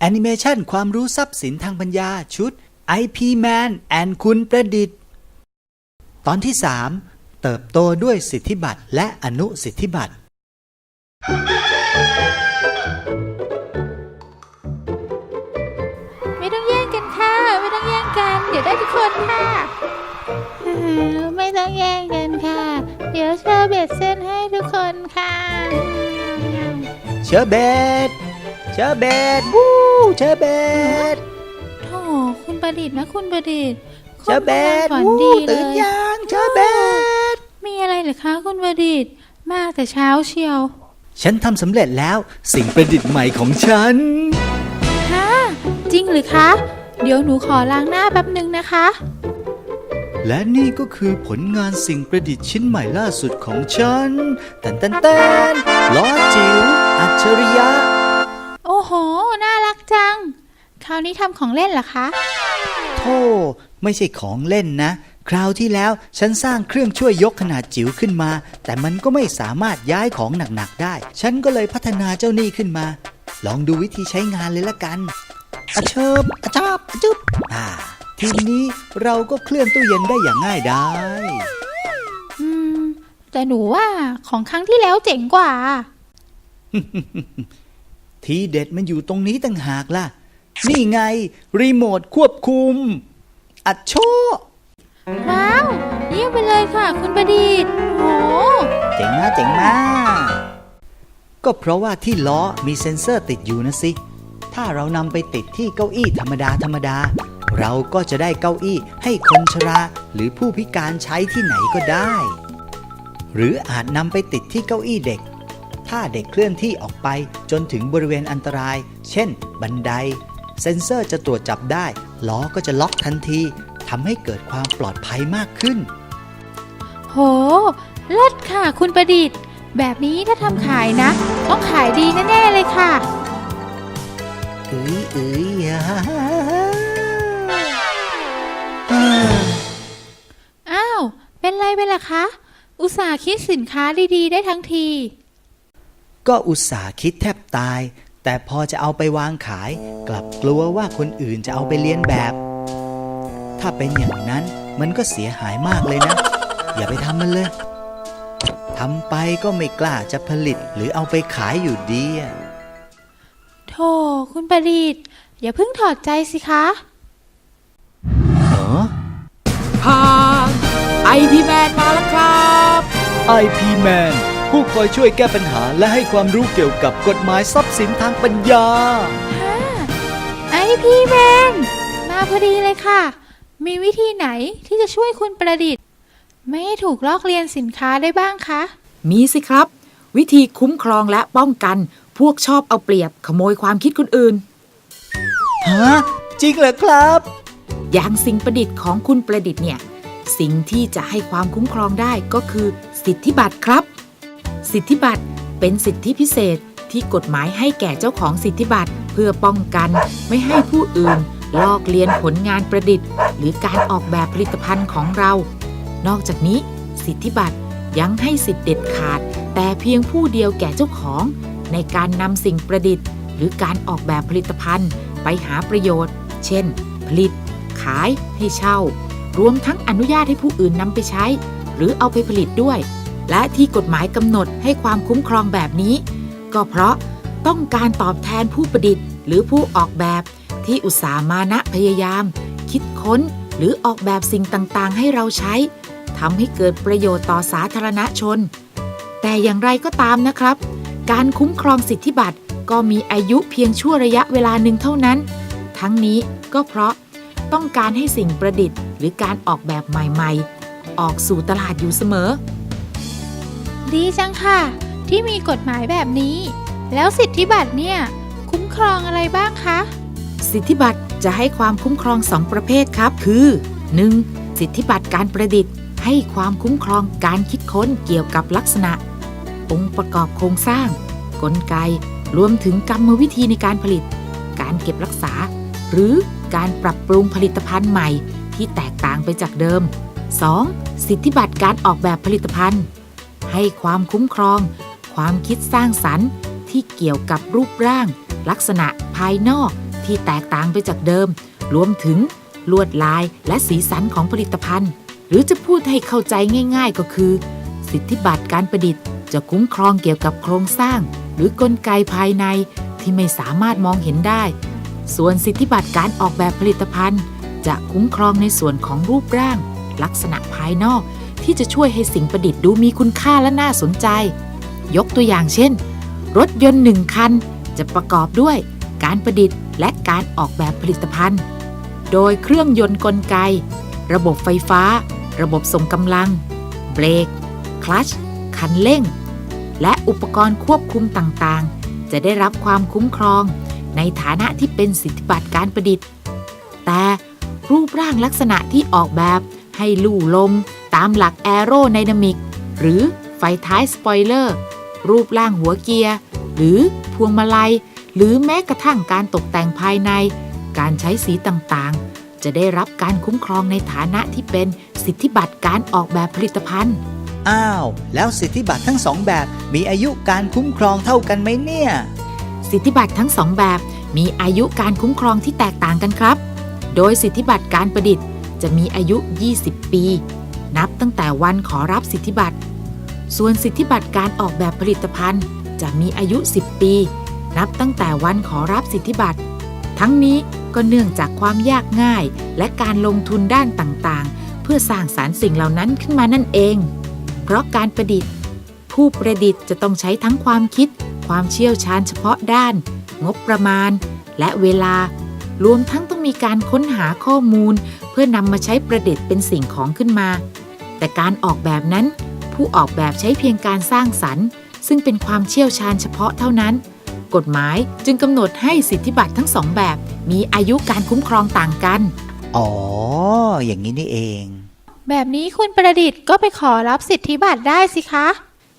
แอนิเมชันความรู้ทรัพย์สินทางปัญญาชุด IP Man and คุณประดิษฐ์ ตอนที่ 3 เติบโตด้วยสิทธิบัตรและอนุสิทธิบัตร ไม่ต้องแย่งกันค่ะ ไม่ต้องแย่งกัน เดี๋ยวได้ทุกคนค่ะเออไม่ต้องแย่งกันค่ะ เดี๋ยวเชอร์เบ็ดเส้นให้ทุกคนค่ะ เชอร์เบต เชอร์เบตวู้เชอร์เบตโถคุณประดิษฐ์นะคุณประดิษฐ์เชอร์เบตฝันวู้ดีเลตื่นยยังเชอร์เบตมีอะไรเหรือคะคุณประดิษฐ์มาแต่เช้าเชียว ฉันทำสำเร็จแล้วสิ่งประดิษฐ์ใหม่ของฉันฮะจริงหรือคะ เดี๋ยวหนูขอล้างหน้าแป๊บหนึ่งนะคะ และนี่ก็คือผลงานสิ่งประดิษฐ์ชิ้นใหม่ล่าสุดของฉันแตนแตนแตนล้อจิ๋วอัจฉริยะ โอ้โห น่ารักจัง คราวนี้ทำของเล่นเหรอคะ โธ่ไม่ใช่ของเล่นนะ คราวที่แล้วฉันสร้างเครื่องช่วยยกขนาดจิ๋วขึ้นมา แต่มันก็ไม่สามารถย้ายของหนักๆได้ ฉันก็เลยพัฒนาเจ้านี่ขึ้นมา ลองดูวิธีใช้งานเลยละกันอะเชิบอะจับอะจุบอ่า ทีนี้เราก็เคลื่อนตู้เย็นได้อย่างง่ายดายอืม แต่หนูว่าของครั้งที่แล้วเจ๋งกว่า ทีเด็ดมันอยู่ตรงนี้ต่างหากล่ะ นี่ไง รีโมทควบคุม อัดโชว้าวเยี่ยมไปเลยค่ะ คุณประดิษฐ์โห เจ๋งมากเจ๋งมาก ก็เพราะว่าที่ล้อมีเซ็นเซอร์ติดอยู่นะสิ ถ้าเรานำไปติดที่เก้าอี้ธรรมดาธรรมดา เราก็จะได้เก้าอี้ให้คนชราหรือผู้พิการใช้ที่ไหนก็ได้ หรืออาจนำไปติดที่เก้าอี้เด็ก ถ้าเด็กเคลื่อนที่ออกไปจนถึงบริเวณอันตราย เช่น บันได เซ็นเซอร์จะตรวจจับได้ ล้อก็จะล็อกทันทีทำให้เกิดความปลอดภัยมากขึ้น โห เลิศค่ะคุณประดิษฐ์ แบบนี้ถ้าทำขายนะ ต้องขายดีแน่ๆเลยค่ะเอ้ยเอ้ยอ่าอ้าว เป็นไรไปล่ะคะ อุตส่าห์คิดสินค้าดีๆ ได้ทั้งที ก็อุตส่าห์คิดแทบตาย แต่พอจะเอาไปวางขาย กลับกลัวว่าคนอื่นจะเอาไปเลียนแบบ ถ้าเป็นอย่างนั้นมันก็เสียหายมากเลยนะ อย่าไปทำมันเลยทำไปก็ไม่กล้าจะผลิตหรือเอาไปขายอยู่ดีอะโธ่คุณประดิษฐ์อย่าเพิ่งถอดใจสิคะเออผ่านไอพีแมนมาแล้วครับ IP Man ผู้คอยช่วยแก้ปัญหาและให้ความรู้เกี่ยวกับกฎหมายทรัพย์สินทางปัญญาไอพีแมนมาพอดีเลยค่ะ มีวิธีไหนที่จะช่วยคุณประดิษฐ์ ไม่ให้ถูกลอกเลียนสินค้าได้บ้างคะ มีสิครับ วิธีคุ้มครองและป้องกัน พวกชอบเอาเปรียบขโมยความคิดคนอื่น ฮะ จริงเหรอครับ อย่างสิ่งประดิษฐ์ของคุณประดิษฐ์เนี่ย สิ่งที่จะให้ความคุ้มครองได้ก็คือสิทธิบัตรครับ สิทธิบัตรเป็นสิทธิพิเศษที่กฎหมายให้แก่เจ้าของสิทธิบัตรเพื่อป้องกันไม่ให้ผู้อื่น ลอกเลียนผลงานประดิษฐ์ หรือการออกแบบผลิตภัณฑ์ของเรา นอกจากนี้ สิทธิบัตรยังให้สิทธิเด็ดขาด แต่เพียงผู้เดียวแก่เจ้าของ ในการนำสิ่งประดิษฐ์ หรือการออกแบบผลิตภัณฑ์ ไปหาประโยชน์ เช่น ผลิต ขายให้เช่า รวมทั้งอนุญาตให้ผู้อื่นนำไปใช้ หรือเอาไปผลิตด้วย และที่กฎหมายกำหนดให้ความคุ้มครองแบบนี้ ก็เพราะต้องการตอบแทนผู้ประดิษฐ์ หรือผู้ออกแบบที่อุตสาห์มานะพยายาม คิดค้นหรือออกแบบสิ่งต่างๆ ให้เราใช้ทำให้เกิดประโยชน์ต่อสาธารณชน แต่อย่างไรก็ตามนะครับ การคุ้มครองสิทธิบัตรก็มีอายุเพียงชั่วระยะเวลาหนึ่งเท่านั้น ทั้งนี้ก็เพราะต้องการให้สิ่งประดิษฐ์ หรือการออกแบบใหม่ ๆ ออกสู่ตลาดอยู่เสมอ ดีจังค่ะ ที่มีกฎหมายแบบนี้ แล้วสิทธิบัตรเนี่ย คุ้มครองอะไรบ้างคะ สิทธิบัตรจะให้ความคุ้มครอง2ประเภทครับ คือ 1. สิทธิบัตรการประดิษฐ์ ให้ความคุ้มครองการคิดค้นเกี่ยวกับลักษณะ องค์ประกอบโครงสร้าง กลไก รวมถึงกรรมวิธีในการผลิต การเก็บรักษา หรือการปรับปรุงผลิตภัณฑ์ใหม่ที่แตกต่างไปจากเดิม 2. สิทธิบัตรการออกแบบผลิตภัณฑ์ ให้ความคุ้มครอง ความคิดสร้างสรรค์ ที่เกี่ยวกับรูปร่าง ลักษณะภายนอกที่แตกต่างไปจากเดิม รวมถึงลวดลายและสีสันของผลิตภัณฑ์ หรือจะพูดให้เข้าใจง่าย ๆ ก็คือ สิทธิบัตรการประดิษฐ์ จะคุ้มครองเกี่ยวกับโครงสร้าง หรือกลไกภายในที่ไม่สามารถมองเห็นได้ ส่วนสิทธิบัตรการออกแบบผลิตภัณฑ์ จะคุ้มครองในส่วนของรูปร่าง ลักษณะภายนอก ที่จะช่วยให้สิ่งประดิษฐ์ดูมีคุณค่าและน่าสนใจ ยกตัวอย่างเช่น รถยนต์หนึ่งคัน จะประกอบด้วยการประดิษฐ์ และการออกแบบผลิตภัณฑ์ โดยเครื่องยนต์กลไก ระบบไฟฟ้า ระบบส่งกำลัง เบรก คลัตช์คันเร่ง และอุปกรณ์ควบคุมต่างๆ จะได้รับความคุ้มครอง ในฐานะที่เป็นสิทธิบัตรการประดิษฐ์ แต่รูปร่างลักษณะที่ออกแบบให้ลู่ลม ตามหลักแอโรไดนามิกหรือไฟท้ายสปอยเลอร์ รูปร่างหัวเกียร์ หรือพวงมาลัย หรือแม้กระทั่งการตกแต่งภายใน การใช้สีต่างๆ จะได้รับการคุ้มครองในฐานะที่เป็นสิทธิบัตรการออกแบบผลิตภัณฑ์ อ้าว แล้วสิทธิบัตรทั้งสองแบบมีอายุการคุ้มครองเท่ากันไหมเนี่ย สิทธิบัตรทั้งสองแบบมีอายุการคุ้มครองที่แตกต่างกันครับ โดยสิทธิบัตรการประดิษฐ์จะมีอายุ 20 ปี นับตั้งแต่วันขอรับสิทธิบัตร ส่วนสิทธิบัตรการออกแบบผลิตภัณฑ์ จะมีอายุ 10 ปี นับตั้งแต่วันขอรับสิทธิบัตร ทั้งนี้ก็เนื่องจากความยากง่าย และการลงทุนด้านต่างๆ เพื่อสร้างสารรค์สิ่งเหล่านั้นขึ้นมานั่นเอง เพราะการประดิษฐ์ ผู้ประดิษฐ์จะต้องใช้ทั้งความคิด ความเชี่ยวชาญเฉพาะด้าน งบประมาณ และเวลารวมทั้งต้องมีการค้นหาข้อมูล เพื่อนำมาใช้ประดิษฐ์เป็นสิ่งของขึ้นมา แต่การออกแบบนั้น ผู้ออกแบบใช้เพียงการสร้างสรรค์ ซึ่งเป็นความเชี่ยวชาญเฉพาะเท่านั้น กฎหมายจึงกำหนดให้สิทธิบัตรทั้งสองแบบ มีอายุการคุ้มครองต่างกัน อ๋อ อย่างนี้นี่เอง แบบนี้คุณประดิษฐ์ก็ไปขอรับสิทธิบัตรได้สิคะ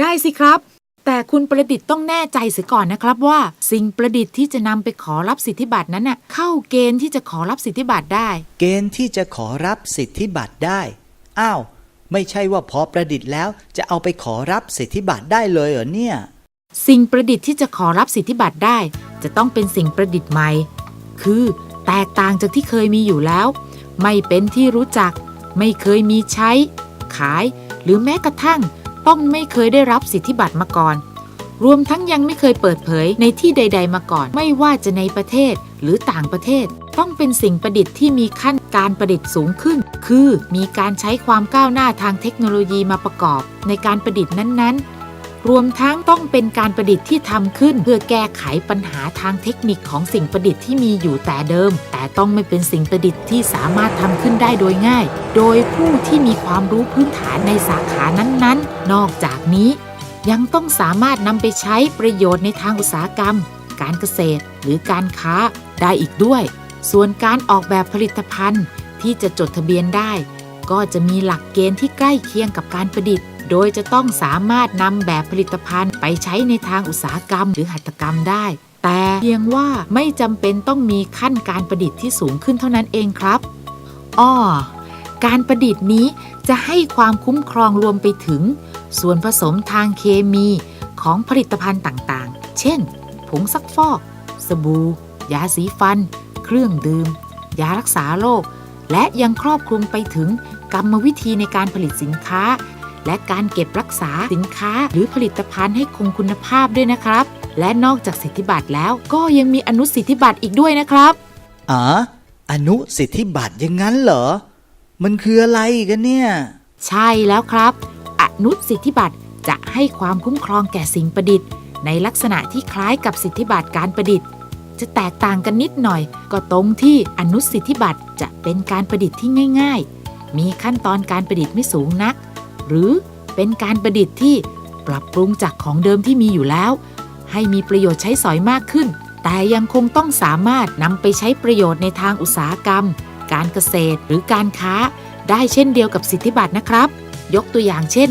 ได้สิครับ แต่คุณประดิษฐ์ต้องแน่ใจเสียก่อนนะครับว่า สิ่งประดิษฐ์ที่จะนำไปขอรับสิทธิบัตรนั้นน่ะเข้าเกณฑ์ที่จะขอรับสิทธิบัตรได้ เกณฑ์ที่จะขอรับสิทธิบัตรได้ อ้าว ไม่ใช่ว่าพอประดิษฐ์แล้ว จะเอาไปขอรับสิทธิบัตรได้เลยเหรอเนี่ย สิ่งประดิษฐ์ที่จะขอรับสิทธิบัตรได้ จะต้องเป็นสิ่งประดิษฐ์ใหม่ คือแตกต่างจากที่เคยมีอยู่แล้ว ไม่เป็นที่รู้จัก ไม่เคยมีใช้ ขาย หรือแม้กระทั่ง ต้องไม่เคยได้รับสิทธิบัตรมาก่อน รวมทั้งยังไม่เคยเปิดเผยในที่ใด ๆ มาก่อน ไม่ว่าจะในประเทศหรือต่างประเทศ ต้องเป็นสิ่งประดิษฐ์ที่มีขั้น การประดิษฐ์สูงขึ้น คือมีการใช้ความก้าวหน้าทางเทคโนโลยีมาประกอบในการประดิษฐ์นั้นๆ รวมทั้งต้องเป็นการประดิษฐ์ที่ทำขึ้น เพื่อแก้ไขปัญหาทางเทคนิคของสิ่งประดิษฐ์ที่มีอยู่แต่เดิม แต่ต้องไม่เป็นสิ่งประดิษฐ์ที่สามารถทำขึ้นได้โดยง่าย โดยผู้ที่มีความรู้พื้นฐานในสาขานั้นๆ นอกจากนี้ ยังต้องสามารถนำไปใช้ประโยชน์ในทางอุตสาหกรรม การเกษตร หรือการค้าได้อีกด้วย ส่วนการออกแบบผลิตภัณฑ์ที่จะจดทะเบียนได้ ก็จะมีหลักเกณฑ์ที่ใกล้เคียงกับการประดิษฐ์ โดยจะต้องสามารถนำแบบผลิตภัณฑ์ไปใช้ในทางอุตสาหกรรมหรือหัตถกรรมได้ แต่เพียงว่าไม่จำเป็นต้องมีขั้นการประดิษฐ์ที่สูงขึ้นเท่านั้นเองครับอ้อการประดิษฐ์นี้จะให้ความคุ้มครองรวมไปถึง ส่วนผสมทางเคมีของผลิตภัณฑ์ต่างๆ เช่น ผงซักฟอก สบู่ ยาสีฟัน เครื่องดื่ม ยารักษาโรค และยังครอบคลุมไปถึงกรรมวิธีในการผลิตสินค้า และการเก็บรักษาสินค้าหรือผลิตภัณฑ์ให้คงคุณภาพด้วยนะครับ และนอกจากสิทธิบัตรแล้วก็ยังมีอนุสิทธิบัตรอีกด้วยนะครับอ๋ออนุสิทธิบัตรอย่างนั้นเหรอ มันคืออะไรกันเนี่ย ใช่แล้วครับ อนุสิทธิบัตรจะให้ความคุ้มครองแก่สิ่งประดิษฐ์ ในลักษณะที่คล้ายกับสิทธิบัตรการประดิษฐ์ จะแตกต่างกันนิดหน่อย ก็ตรงที่อนุสิทธิบัตรจะเป็นการประดิษฐ์ที่ง่าย ๆ มีขั้นตอนการประดิษฐ์ไม่สูงนัก หรือเป็นการประดิษฐ์ที่ปรับปรุงจากของเดิมที่มีอยู่แล้ว ให้มีประโยชน์ใช้สอยมากขึ้น แต่ยังคงต้องสามารถนำไปใช้ประโยชน์ในทางอุตสาหกรรม การเกษตรหรือการค้า ได้เช่นเดียวกับสิทธิบัตรนะครับ ยกตัวอย่างเช่น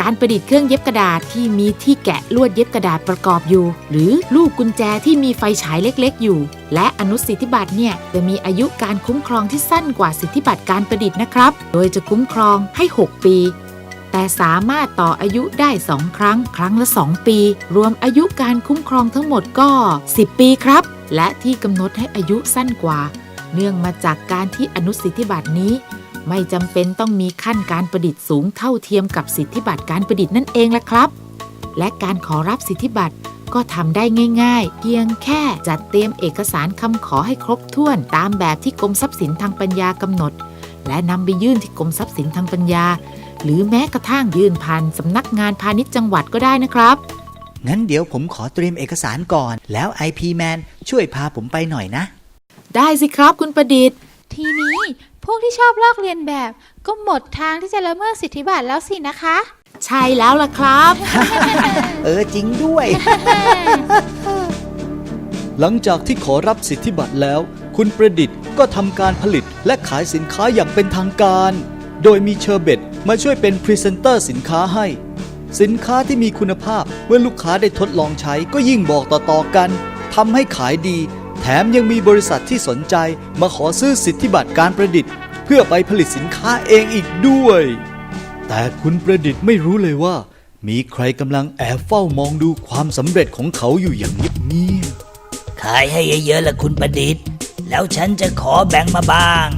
การประดิษฐ์เครื่องเย็บกระดาษที่มีที่แกะลวดเย็บกระดาษประกอบอยู่ หรือลูกกุญแจที่มีไฟฉายเล็กๆ อยู่ และอนุสิทธิบัตรเนี่ยจะมีอายุการคุ้มครองที่สั้นกว่าสิทธิบัตรการประดิษฐ์นะครับ โดยจะคุ้มครองให้ 6 ปี แต่สามารถต่ออายุได้ 2 ครั้ง ครั้งละ 2 ปี รวมอายุการคุ้มครองทั้งหมดก็ 10 ปีครับ และที่กำหนดให้อายุสั้นกว่า เนื่องมาจากการที่อนุสิทธิบัตรนี้ ไม่จำเป็นต้องมีขั้นการประดิษฐ์สูงเท่าเทียมกับสิทธิบัตรการประดิษฐ์นั่นเองล่ะครับ และการขอรับสิทธิบัตรก็ทำได้ง่าย ๆ เพียงแค่จัดเตรียมเอกสารคำขอให้ครบถ้วนตามแบบที่กรมทรัพย์สินทางปัญญากำหนด และนำไปยื่นที่กรมทรัพย์สินทางปัญญา หรือแม้กระทั่งยื่นผ่านสำนักงานพาณิชย์จังหวัดก็ได้นะครับ งั้นเดี๋ยวผมขอเตรียมเอกสารก่อน แล้ว IP Man ช่วยพาผมไปหน่อยนะ ได้สิครับคุณประดิษฐ์ ทีนี้ พวกที่ชอบลอกเลียนแบบ ก็หมดทางที่จะละเมิดสิทธิบัตรแล้วสินะคะ ใช่แล้วล่ะครับ เออจริงด้วย หลังจากที่ขอรับสิทธิบัตรแล้ว คุณประดิษฐ์ก็ทำการผลิตและขายสินค้าอย่างเป็นทางการ โดยมีเชอร์เบตมาช่วยเป็นพรีเซนเตอร์สินค้าให้ สินค้าที่มีคุณภาพเมื่อลูกค้าได้ทดลองใช้ก็ยิ่งบอกต่อๆกันทำให้ขายดีแถมยังมีบริษัทที่สนใจมาขอซื้อสิทธิบัตรการประดิษฐ์ เพื่อไปผลิตสินค้าเองอีกด้วย แต่คุณประดิษฐ์ไม่รู้เลยว่า มีใครกำลังแอบเฝ้ามองดูความสำเร็จของเขาอยู่อย่างเงียบๆขายให้เยอะๆละคุณประดิษฐ์ แล้วฉันจะขอแบ่งมาบ้าง